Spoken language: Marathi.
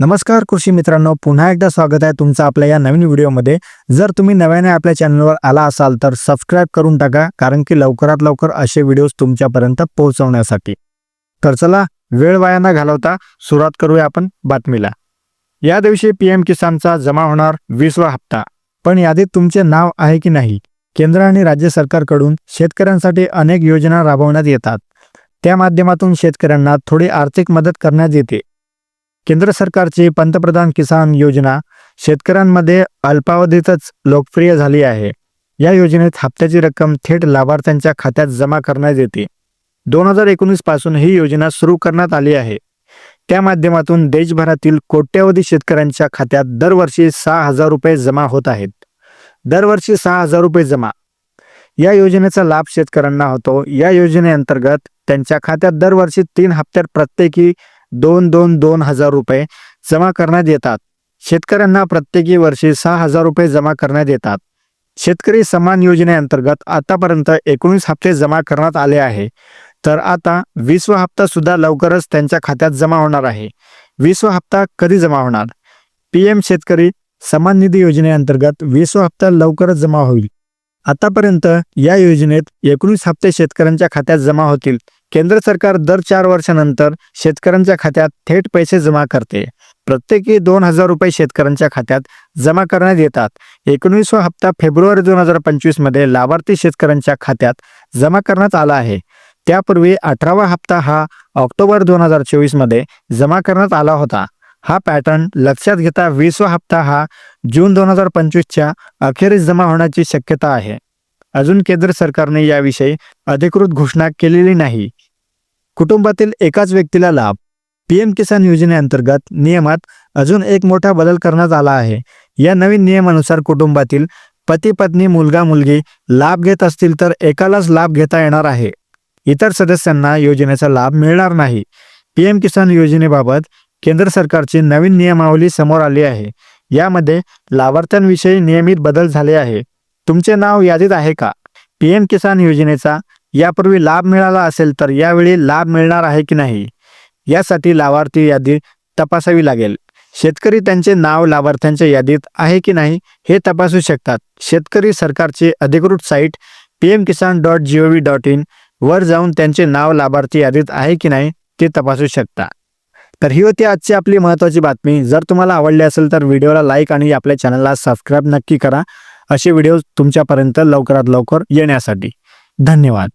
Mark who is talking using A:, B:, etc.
A: नमस्कार कृषी मित्रांनो पुन्हा एकदा स्वागत आहे तुमचं आपल्या या नवीन व्हिडिओमध्ये. जर तुम्ही नव्याने आपल्या चॅनलवर आला असाल तर सबस्क्राईब करून टाका कारण की लवकरात लवकर असे व्हिडिओज तुमच्यापर्यंत पोहोचवण्यासाठी. तर चला वेळ वाया न घालवता सुरुवात करूया आपण बातमीला. या दिवशी पी एम किसानचा जमा होणार वीसवा हप्ता. पण यादीत तुमचे नाव आहे की नाही? केंद्र आणि राज्य सरकारकडून शेतकऱ्यांसाठी अनेक योजना राबवण्यात येतात. त्या माध्यमातून शेतकऱ्यांना थोडी आर्थिक मदत करण्यात येते. केंद्र सरकारची पंतप्रधान किसान योजना शेतकऱ्यांमध्ये अल्पावधीतच लोकप्रिय झाली आहे. या योजनेत हप्त्याची रक्कम थेट लाभार्थ्यांच्या खात्यात जमा करण्यात येते. दोन हजार एकोणीसपासून ही योजना सुरू करण्यात आली आहे. त्या माध्यमातून देशभरातील कोट्यवधी शेतकऱ्यांच्या खात्यात दरवर्षी सहा हजार रुपये जमा होत आहेत. दरवर्षी सहा हजार रुपये जमा. या योजनेचा लाभ शेतकऱ्यांना होतो. या योजनेअंतर्गत त्यांच्या खात्यात दरवर्षी तीन हप्त्यात प्रत्येकी दोन दोन दोन हजार रुपये जमा करण्यात येतात. शेतकऱ्यांना प्रत्येकी वर्षी सहा हजार रुपये जमा करण्यात येतात. शेतकरी सन्मान योजनेअंतर्गत आतापर्यंत एकोणीस हप्ते जमा करण्यात आले आहे. तर आता वीसवा हप्ता सुद्धा लवकरच त्यांच्या खात्यात जमा होणार आहे. वीसवा हप्ता कधी जमा होणार? पी एम शेतकरी सन्मान निधी योजनेअंतर्गत वीसवा हप्ता लवकरच जमा होईल. आतापर्यंत या योजनेत एकोणीस हप्ते शेतकऱ्यांच्या खात्यात जमा होतील. केंद्र सरकार दर चार वर्षानंतर शेतकऱ्यांच्या खात्यात थेट पैसे जमा करते. प्रत्येकी दोन हजार रुपये शेतकऱ्यांच्या खात्यात जमा करण्यात येतात. एकोणीसवा हप्ता फेब्रुवारी दोन हजार पंचवीसमध्ये लाभार्थी शेतकऱ्यांच्या खात्यात जमा करण्यात आला आहे. त्यापूर्वी अठरावा हप्ता हा ऑक्टोबर दोन हजार चोवीसमध्ये जमा करण्यात आला होता. हा पॅटर्न लक्षात घेता वीसवा हप्ता हा जून दोन हजार पंचवीसच्या अखेरीस जमा होण्याची शक्यता आहे. अजून केंद्र सरकारने याविषयी अधिकृत घोषणा केलेली नाही. कुटुंबातील एकाच व्यक्तीला लाभ. पीएम किसान योजनेअंतर्गत नियमात अजून एक मोठा बदल करण्यात आला आहे. या नवीन नियमानुसार कुटुंबातील पती पत्नी मुलगा मुलगी लाभ घेत असतील तर एकालाच लाभ घेता येणार आहे. इतर सदस्यांना योजनेचा लाभ मिळणार नाही. पीएम किसान योजनेबाबत केंद्र सरकारची नवीन नियमावली समोर आली आहे. यामध्ये लाभार्थ्यांविषयी नियमित बदल झाले आहे. तुमचे नाव यादीत आहे का? पीएम किसान योजनेचा यापूर्वी लाभ मिळाला असेल तर यावेळी लाभ मिळणार आहे की नाही? यासाठी लाभार्थी यादी तपासावी लागेल. शेतकरी त्यांचे नाव लाभार्थ्यांच्या यादीत आहे की नाही हे तपासू शकतात. शेतकरी सरकारची अधिकृत site P M Kisan dot G O V dot in वर जाऊन त्यांचे नाव लाभार्थी यादीत आहे की नाही ते तपासू शकता. तर ही होती आजची आपली महत्त्वाची बातमी. जर तुम्हाला आवडली असेल तर व्हिडिओला लाईक आणि आपल्या चॅनलला सबस्क्राईब नक्की करा. असे व्हिडिओ तुमच्यापर्यंत लवकरात लवकर येण्यासाठी. धन्यवाद.